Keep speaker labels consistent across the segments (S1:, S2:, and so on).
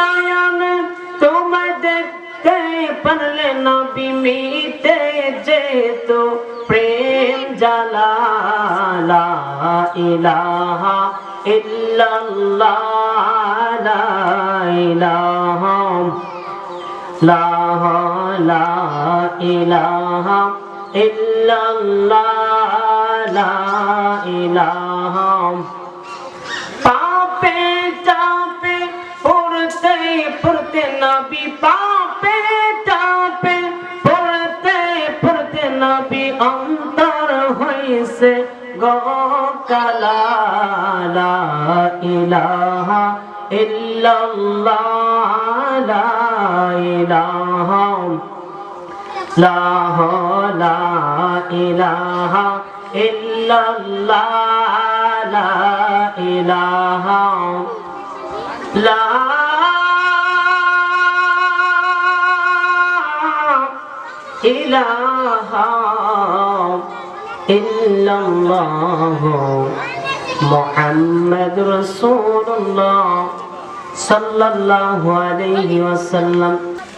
S1: নয়ন তোমায় দেখতে পারলে নবী মিটে যেত প্রেম জালা লা ইলাহা ইল্লাল্লাহ ইলাহা, লা লা ইলাহা ইল্লাল্লাহ, লা ইলাহা পড়তে নবী পাপে চাপে, পড়তে পড়তে নবী অন্তর হইছে গো কালা ইলাহা ইল্লাল্লাহ, লা ইলাহা লা লা ইলাহা ইল্লাল্লাহ, লা লা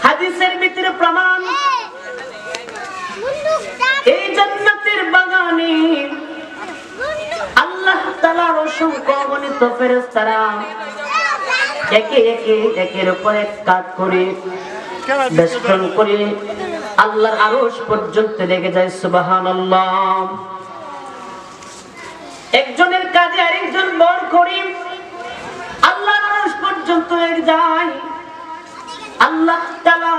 S1: হাদিসের ভিতরে প্রমাণ, এই জান্নাতের বাগানে আল্লাহ তাআলার অসংখ্য অগণিত ফেরেশতারা একে একে একের উপর এক কাজ করে বেষ্টন করে আল্লাহর আরশ পর্যন্ত লেগে যায়, সুবহানাল্লাহ। একজনের কাজে আরেকজন বর করি আল্লাহর আরশ পর্যন্ত লেগে যায়। আল্লাহ তাআলা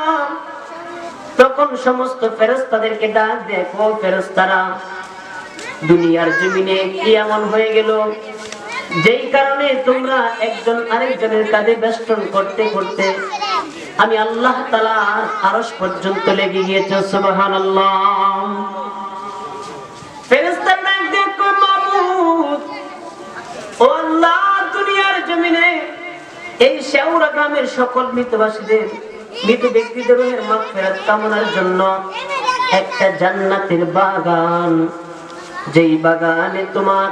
S1: তখন সমস্ত ফেরেস্তাদেরকে ডাক দেখো ফেরেস্তারা দুনিয়ার জমিনে কি এমন হয়ে গেল? যেই কারণে তোমরা একজন আরেকজনের কাজে বেষ্টন করতে করতে আমি আল্লাহ তালা আরস পর্যন্ত লেগে গিয়েছে সুবাহান এই শেওড়া গ্রামের সকল মৃতবাসীদের, মৃত ব্যক্তিদের মাগফিরাত কামনার জন্য একটা জান্নাতের বাগান। যেই বাগানে তোমার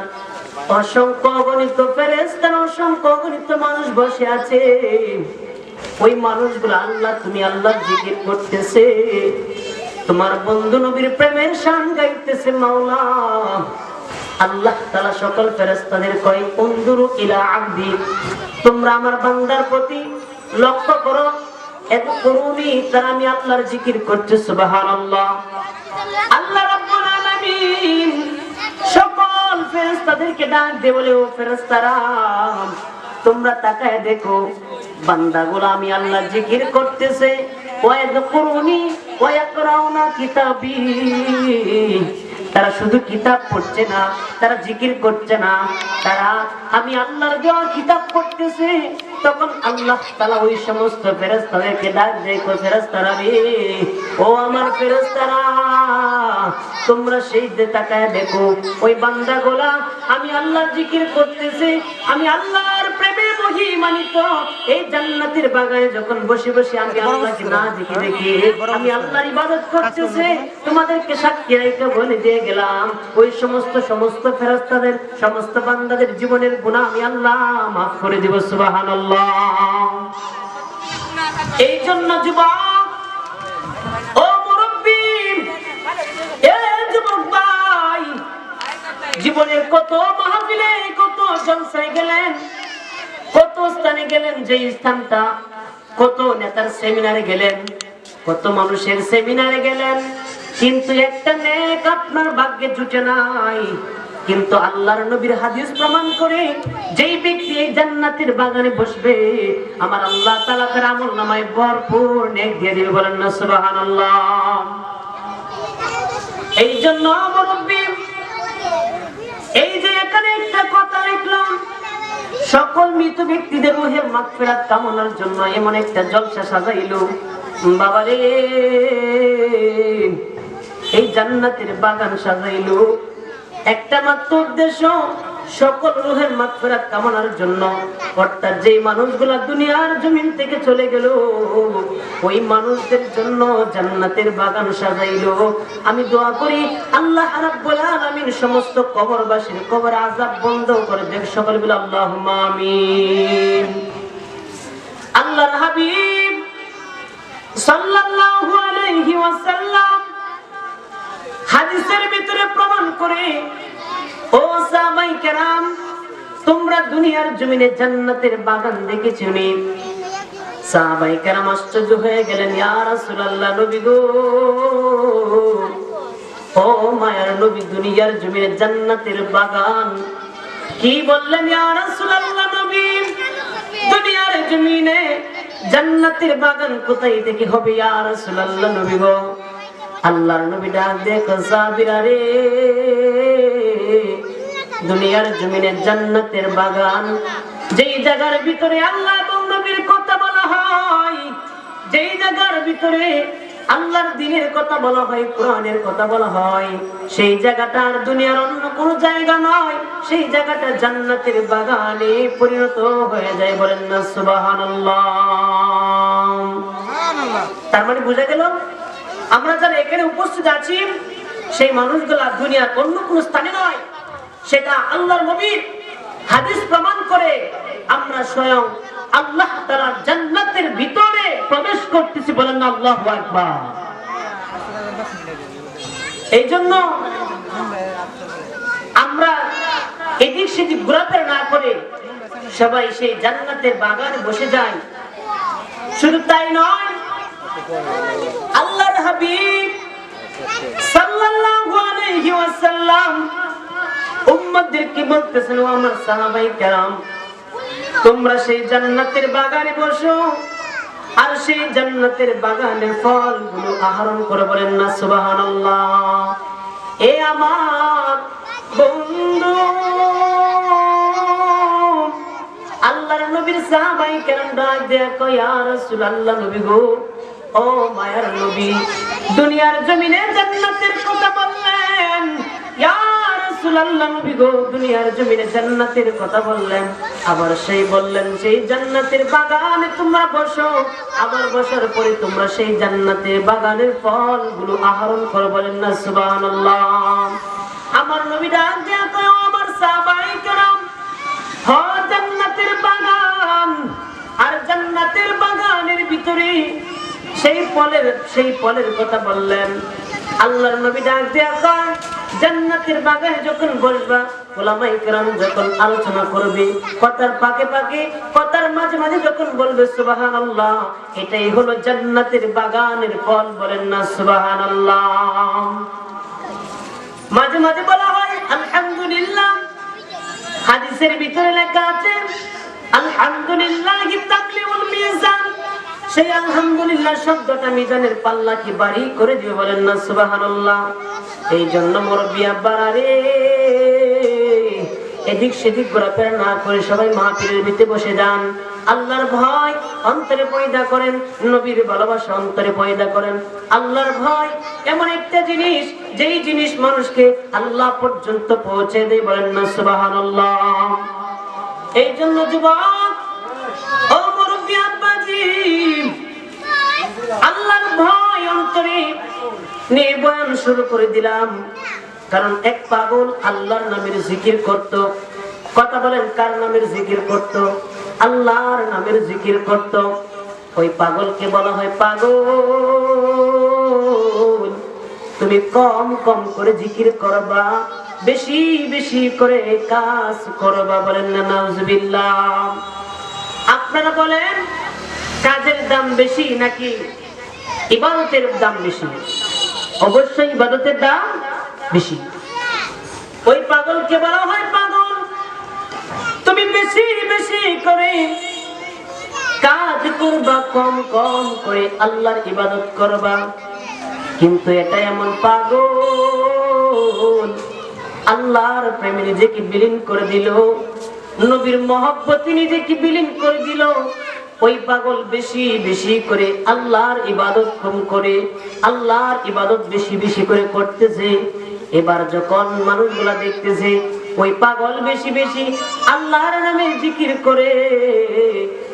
S1: অসংখ্য অগণিত ফেরেস্তার অসংখ্য অগণিত মানুষ বসে আছে। ওই মানুষগুলো আল্লাহ, তুমি আল্লাহ জিকির করতেছে। তোমার বন্ধু নবীর প্রেমের শান গাইতেছে মাওলা। আল্লাহ তালা সকল ফেরেস্তাদের কয় অন্দুরু ইলা আব্দি, তোমরা আমার বান্দার প্রতি লক্ষ্য করো। এত করুনি তারা আমি আল্লাহর জিকির করছে সুবহানাল্লাহ। আল্লাহ আলামিন সকল ফেরেশতাদেরকে ডাক দে বলে, ও ফেরেশতারা, তোমরা তাকায় দেখো, বান্দাগুলো আমি আল্লাহ জিকির করতেছে। তারা শুধু কিতাব পড়ছে না, তারা জিকির করছে না। তারা, আমি আল্লাহর দেওয়া কিতাব পড়তেছে তখন আল্লাহ তালা ওই সমস্ত ফেরেস্তাদেরকে ডাক দেখো ফেরেস্তারা রে ও আমার ফেরস্তারা তোমরা সেই যে তাকায় দেখো। ওই বান্দা গোলা আমি আল্লাহ জিকির করতেছি, আমি আল্লাহর প্রেমে মহিমানিত এই জান্নাতের বাগানে যখন বসে বসে আমি আল্লাহকে না দেখি দেখি আমি আল্লাহর ইবাদত করতেছে তোমাদেরকে সাক্ষী রেখে বলে দিয়ে গেলাম। ওই সমস্ত সমস্ত ফেরেস্তাদের সমস্ত বান্দাদের জীবনের গুনাহ আমি আল্লাহ মাফ করে দিব সুবহানাল্লাহ। এই জন্য যুবক ও মুরব্বী যুবক ভাই জীবনের কত মাহফিলে কত জলসায় গেলেন। কত স্থানে গেলেন? যে স্থানটা? কত নেতার সেমিনারে গেলেন? কত মানুষের সেমিনারে গেলেন? কিন্তু একটা নেক আপনার ভাগ্যে জুটে নাই। কিন্তু আল্লাহর নবীর হাদিস প্রমাণ করে, যেই ব্যক্তি এই জান্নাতের বাগানে বসবে, আমার আল্লাহ তাআলা তার আমল নামায় ভরপুর নেক দিয়ে দিবে। বলেন না, সুবহানাল্লাহ। এই জন্য মুরব্বী এই যে এখানে একটা কথা লিখলাম সকল মৃত ব্যক্তিদের রুহের মাগফিরাত কামনার জন্য এমন একটা জলসা সাজাইলো। বাবারে। এই জান্নাতের বাগান সাজাইল। একটা মাত্র উদ্দেশ্য সকল রুহের মাগফিরাত কামনার জন্য অর্থাৎ যেই মানুষগুলা দুনিয়ার জমিন থেকে চলে গেল, ওই মানুষদের জন্য জান্নাতের বাগান সাজাইলো। আমি দোয়া করি, আল্লাহ আলামিন সমস্ত কবরবাসীর কবর আযাব বন্ধ করে দেখ সকল বলে, আল্লাহুম্মা আমিন। আল্লাহর হাবিব সাল্লাল্লাহু আলাইহি ওয়াসাল্লাম হাদিসের ভিতরে প্রমাণ করে ও তোমরা দুনিয়ার জমিনে জান্নাতের বাগান দেখেছ গো! ও মায়ার দুনিয়ার জান্নাতের বাগান কি বললেন দুনিয়ার জমিনে জান্নাতের বাগান কোথায় থেকে হবে, ইয়া রাসূলুল্লাহ, নবী গো! আল্লাহর নবী ডাক দেখো সাবিরা রে! দুনিয়ার জমিনে জান্নাতের বাগান। যেই জায়গার ভিতরে আল্লাহ এবং নবীর কথা বলা হয় যেই জায়গার ভিতরে আল্লাহর দিনের কথা বলা হয় কোরআনের কথা বলা হয় সেই জায়গাটা আর দুনিয়ার অন্য কোনো জায়গা নয়। সেই জায়গাটা জান্নাতের বাগানে পরিণত হয়ে যায় বলেন না সুবহানাল্লাহ। তার মানে বোঝা গেল আমরা যারা এখানে উপস্থিত আছি সেই মানুষগুলা দুনিয়ার অন্য কোন স্থানে নয়। সেটা আল্লাহর নবীর হাদিস প্রমাণ করে আমরা স্বয়ং আল্লাহ তাআলার জান্নাতের ভিতরে প্রবেশ করতেছি বলেন না, আল্লাহু আকবার। এই জন্য আমরা এদিক সেদিক ঘোরাফেরা না করে সবাই সেই জান্নাতের বাগানে বসে যায় শুধু তাই নয়, আল্লাহর হাবিব সাল্লাল্লাহু আলাইহি ওয়াসাল্লাম উম্মতদেরকে বলতেছেন, ও আমার সাহাবাই কেরাম, তোমরা সেই জান্নাতের বাগানে বসো আর সেই জান্নাতের বাগানের ফলগুলো আহরণ করে বলেন না, সুবহানাল্লাহ। এ আমার বন্ধু, আল্লাহর নবীর সাহাবাই কেরাম ডাক দেয়া কয়, ইয়া রাসূলুল্লাহ, নবী গো, ও মায়ার নবী, দুনিয়ার জমিনে জান্নাতের দুনিয়ার জান্নাতের কথা বললেন। আবার সেই বললেন সেই জান্নাতের বাগানে তোমরা বসো, আবার বসার তোমরা সেই জান্নাতের বাগানের ফলগুলো আহরণ বলেন না আমার আমার হ, জান্নাতের বাগান, আর জান্নাতের বাগানের ভিতরে সেই ফলের সেই ফলের কথা বললেন। আল্লাহর নবী ডাক দেয়া কয় জান্নাতের বাগানে যখন বসবা ওলামাই কেরাম যখন আলোচনা করবে, কথার পাকে পাকে কথার মাঝে মাঝে যখন বলবে সুবাহান আল্লাহ এটাই হলো জান্নাতের বাগানের ফল বলেন না সুবাহান আল্লাহ মাঝে মাঝে বলা হয়, আলহামদুলিল্লাহ। হাদিসের ভিতরে লেখা আছে, আলহামদুলিল্লাহ তাকলিমুল মিজান। সেই আলহামদুলিল্লাহ শব্দটা মিজানের পাল্লা কি বাড়ি করে দিবে বলেন না সুবহানাল্লাহ। এই জন্য মুরব্বি আব্বারা রে, এদিক সেদিক ঘোরাফেরা না করে সবাই মাহফিলের ভিতরে বসে যান। আল্লাহর ভয় অন্তরে পয়দা করেন, নবীর ভালোবাসা অন্তরে পয়দা করেন। আল্লাহর ভয় এমন একটা জিনিস, যেই জিনিস মানুষকে আল্লাহ পর্যন্ত পৌঁছে দেয় বলেন না, সুবহানাল্লাহ। এই জন্য যুবক, ও মুরব্বি আব্বাজি, আল্লাহর ভয় অন্তরে নিয়ে শুরু করে দিলাম। কারণ এক পাগল আল্লাহর নামের জিকির করত। কথা বলেন, কার নামের জিকির করত? আল্লাহর নামের জিকির করত। ওই পাগলকে বলা হয় পাগল। তুমি কম কম করে জিকির করবা, বেশি বেশি করে কাজ করবা বলেন না, নাউজুবিল্লাহ। আপনারা বলেন, কাজের দাম বেশি নাকি ইবাদতের দাম বেশি? অবশ্যই ইবাদতের দাম বেশি। ওই পাগলকে বলা হয় পাগল। তুমি বেশি বেশি করে কাজ করবা, কম কম করে আল্লাহর ইবাদত করবা। কিন্তু এটা এমন পাগল। আল্লাহর প্রেমে নিজেকে বিলীন করে দিল। নবীর মহব্বতে নিজেকে বিলীন করে দিল। ওই পাগল বেশি বেশি করে আল্লাহর ইবাদত কম করে, আল্লাহর ইবাদত বেশি বেশি করে করতেছে। এবার যখন মানুষগুলা দেখতেছে, ওই পাগল বেশি বেশি আল্লাহর নামে জিকির করে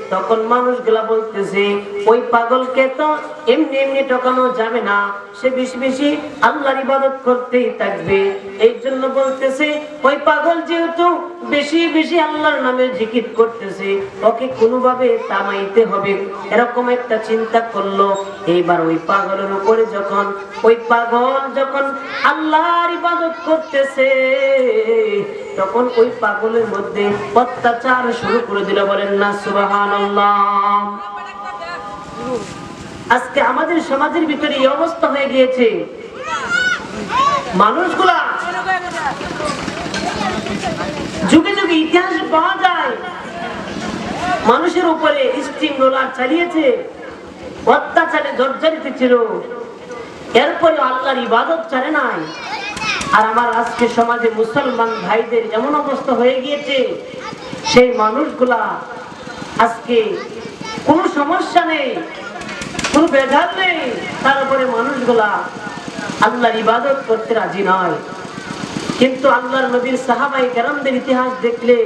S1: তখন মানুষগুলা বলতেছে, ওই পাগলকে তো এমনি এমনি ঠকানো যাবে না। সে বেশি বেশি আল্লাহর ইবাদত করতেই থাকবে। এই জন্য বলতেছে, ওই পাগল যেহেতু বেশি বেশি আল্লাহর নামে জিকির করতেছে, ওকে কোনোভাবে তামাইতে হবে। এরকম একটা চিন্তা করল। এইবার ওই পাগলের উপরে যখন, ওই পাগল যখন আল্লাহর ইবাদত করতেছে তখন ওই পাগলের মধ্যে অত্যাচার শুরু করে দিল, বলেন না, সুবহানাল্লাহ। আজকে আমাদের সমাজের ভিতরে এই অবস্থা হয়ে গিয়েছে। মানুষগুলা যুগে যুগে ইতিহাস পাওয়া যায়। মানুষের উপরে স্টিম রোলার চালিয়েছে, অত্যাচারে জর্জরিত ছিল। এরপরে আল্লাহর ইবাদত ছাড়ে নাই। আর আমার আজকে সমাজে মুসলমান ভাইদের এমন অবস্থা হয়ে গিয়েছে, সেই মানুষগুলা আজকে কোনো সমস্যা নেই, কোনো বেজাল নেই তারপরে মানুষগুলা আল্লাহর ইবাদত করতে রাজি নয়। কিন্তু আল্লাহর নবীর সাহাবাই কেরামদের ইতিহাস দেখলে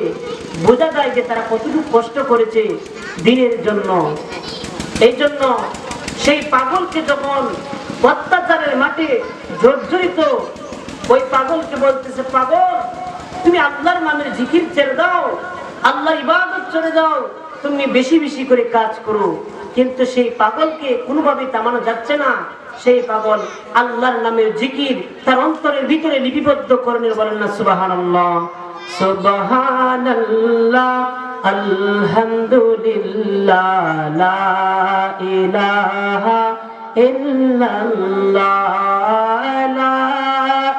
S1: বোঝা যায় যে তারা কতটুকু কষ্ট করেছে দিনের জন্য। এই জন্য সেই পাগলকে যখন অত্যাচারের মাঠে জর্জরিত ওই পাগলকে বলতেছে, পাগল, তুমি আল্লাহর নামের জিকির ছেড়ে দাও আল্লাহ ইবাদত ছেড়ে দাও, তুমি বেশি বেশি করে কাজ করো। কিন্তু সেই পাগলকে কোনোভাবে থামানো যাচ্ছে না। সেই পাগল আল্লাহর নামের জিকির তার অন্তরের ভিতরে লিপিবদ্ধ করণের বলেন, না, সুবহানাল্লাহ সুবহানাল্লাহ, আলহামদুলিল্লাহ, লা ইলাহা ইল্লাল্লাহ, লা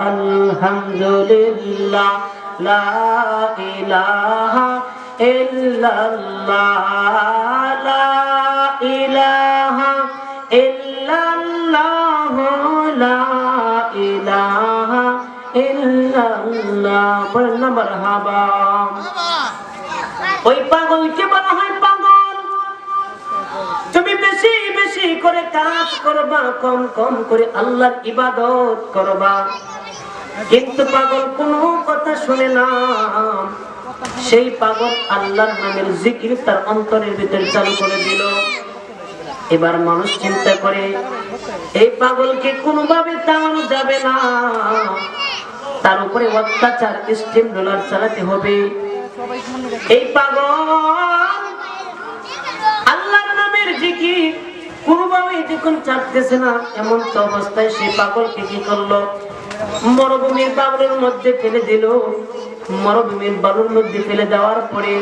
S1: আলহামদুলিল্লাহ লা ইলাহা ইল্লাল্লাহ। লা ইলাহা কাজ করবা, কম কম করে আল্লাহর ইবাদত করবা। কিন্তু পাগল কোনো কথা শুনে না। সেই পাগল আল্লাহর নামের জিকির তার অন্তরের ভিতরে চালু করে দিল। এবার মানুষ চিন্তা করে, এই পাগলকে কোনোভাবে তাড়ানো যাবে না। তার উপরে অত্যাচার, স্টিম ডলার চালাতে হবে। এই পাগল আল্লাহর নামের জিকির কোনোভাবে যখন চাটতেছে না, এমন তো অবস্থায় সেই পাগলকে কি করল? মরুভূমির বালুর মধ্যে ফেলে দিল। মরুভূমির বালুর মধ্যে ফেলে দেওয়ার পরে,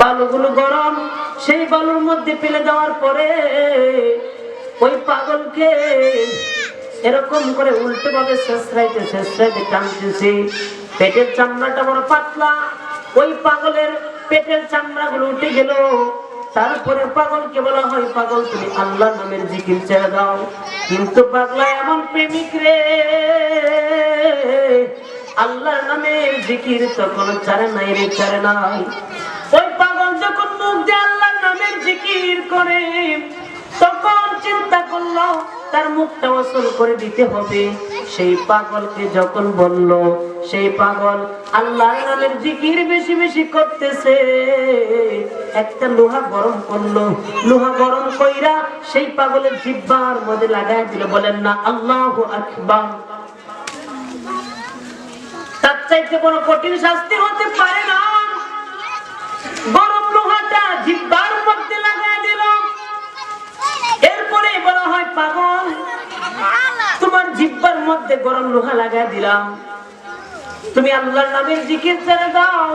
S1: বালুগুলো গরম। সেই বালুর মধ্যে ফেলে দেওয়ার পরে, ওই পাগলকে এরকম করে উল্টো ভাবে শেষরাইতে শেষরাইতে টানতেছে। পেটের চামড়াটা বড় পাতলা। ওই পাগলের পেটের চামড়াগুলো উঠে গেল। তারপরে পাগলকে বলা হয়, পাগল, তুমি আল্লাহ নামের জিকির ছেড়ে দাও। কিন্তু পাগলা এমন প্রেমিক রে আল্লাহ নামের জিকির তখন ছাড়ে নাই রে চারে নাই। ওই পাগল যখন মুখ দিয়ে আল্লাহ নামের জিকির করে, তখন চিন্তা করল তার মুখটা ওসল করে দিতে হবে। সেই পাগলকে যখন বলল, সেই পাগল আল্লাহর নামের জিকির বেশি বেশি করতেছে। একটা লোহা গরম করল। লোহা গরম কইরা সেই পাগলের জিব্বার মধ্যে লাগাই দিল। বলেন না, আল্লাহ আকবার। তার চাইতে বড় কঠিন শাস্তি হতে পারে না। গরম লোহাটা জিব্বার মধ্যে লাগাই দিল। এরপরে বলা হয়, পাগল, তোমার জিব্বার মধ্যে গরম লোহা লাগাই দিলাম। তুমি আল্লাহর নামের জিকির ছেড়ে দাও।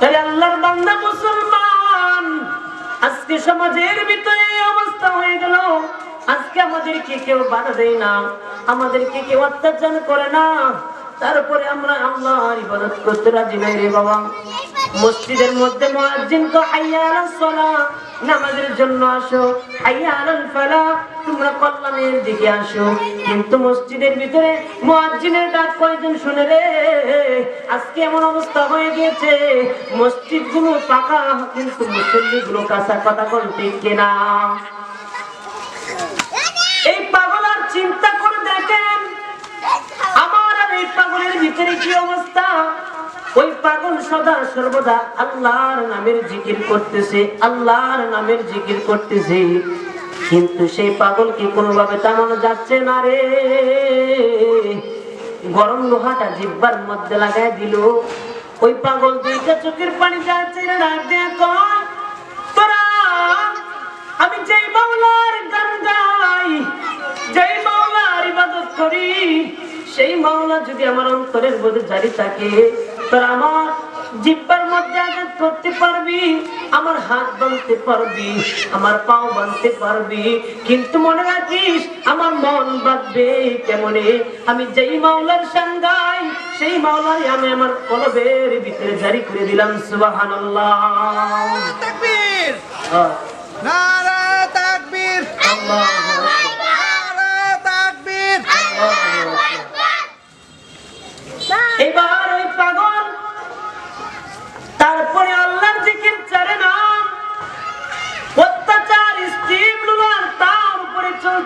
S1: তাহলে আল্লাহর বান্দা মুসলমান। আজকে সমাজের ভিতরে অবস্থা হয়ে গেল। আজকে আমাদেরকে কেউ বাধা দেয় না। আমাদেরকে কেউ অত্যাচার করে না। তারপরে আমরা আল্লাহর ইবাদত করতে রাজি নাই রে বাবা। মসজিদের মধ্যে মুয়াজ্জিন তো হাইয়া আলাস সালাহ নামাজের জন্য আসো। তোমরা কল্যাণের দিকে আসো। কিন্তু মসজিদের ভিতরে মুয়াজ্জিনের ডাক কয়জন শুনে রে? আজকে এমন অবস্থা হয়ে গিয়েছে মসজিদগুলো পাকা, কিন্তু মুসল্লি গুলো কাঁচা কথা ঠিক কিনা? এই পাগল আর চিন্তা করে দেখেন, আমার আর এই পাগলের ভিতরে কি অবস্থা? ওই পাগল সদা সর্বদা আল্লাহর নামের জিকির করতেছে, আল্লাহর নামের জিকির করতেছে। কিন্তু সেই পাগলকে কোনোভাবে থামানো যাচ্ছে না রে? গরম লোহাটা জিব্বার মধ্যে লাগাই দিল। ওই পাগল দুইটা চোখের পানি যাচ্ছে তোরা, আমি যেই বাংলার গান গাই, যেই মাওলার ইবাদত করি, সেই মাওলা যদি আমার অন্তরের মধ্যে জারি থাকে তোর আমার জিব্বার মধ্যে আঘাত করতে পারবি আমার হাত বানতে পারবি আমার পাও বানতে পারবি কিন্তু মনে রাখিস আমার মন বাঁধবে কেমনে? আমি যেই মাওলার সাঙ্গাই সেই মাওলাই আমি আমার কলবের ভিতরে জারি করে দিলাম
S2: তাকবীর।
S1: আহ,
S2: নারা তাকবীর।
S1: আল্লাহু।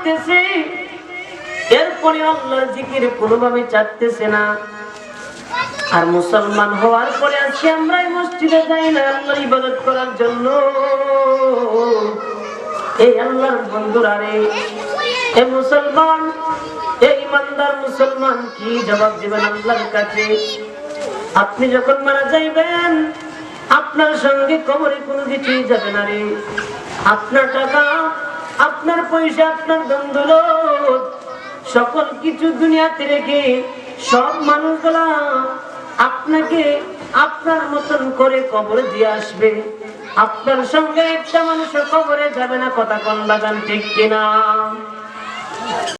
S1: উপরে এরপরে আল্লাহর জিকির কোনোভাবে চাটতেছে না। আর মুসলমান হওয়ার পরে আজকে আমরা এই মসজিদে যাই না, আল্লাহর ইবাদত করার জন্য। এই আল্লাহর বন্ধুরা রে, এ মুসলমান এই ইমানদার মুসলমান কি জবাব দিবেন আল্লাহর কাছে? আপনি যখন মারা যাইবেন, আপনার সঙ্গে কবরে কোনো কিছুই যাবে না রে। আপনার টাকা আপনার পয়সা, আপনার দ্বন্দ্ব সকল কিছু দুনিয়াতে রেখে সব মানুষগুলা আপনাকে আপনার মতন করে কবরে দিয়ে আসবে। আপনার সঙ্গে একটা মানুষের কবরে যাবে না, কথা কন বাগান ঠিক কিনা?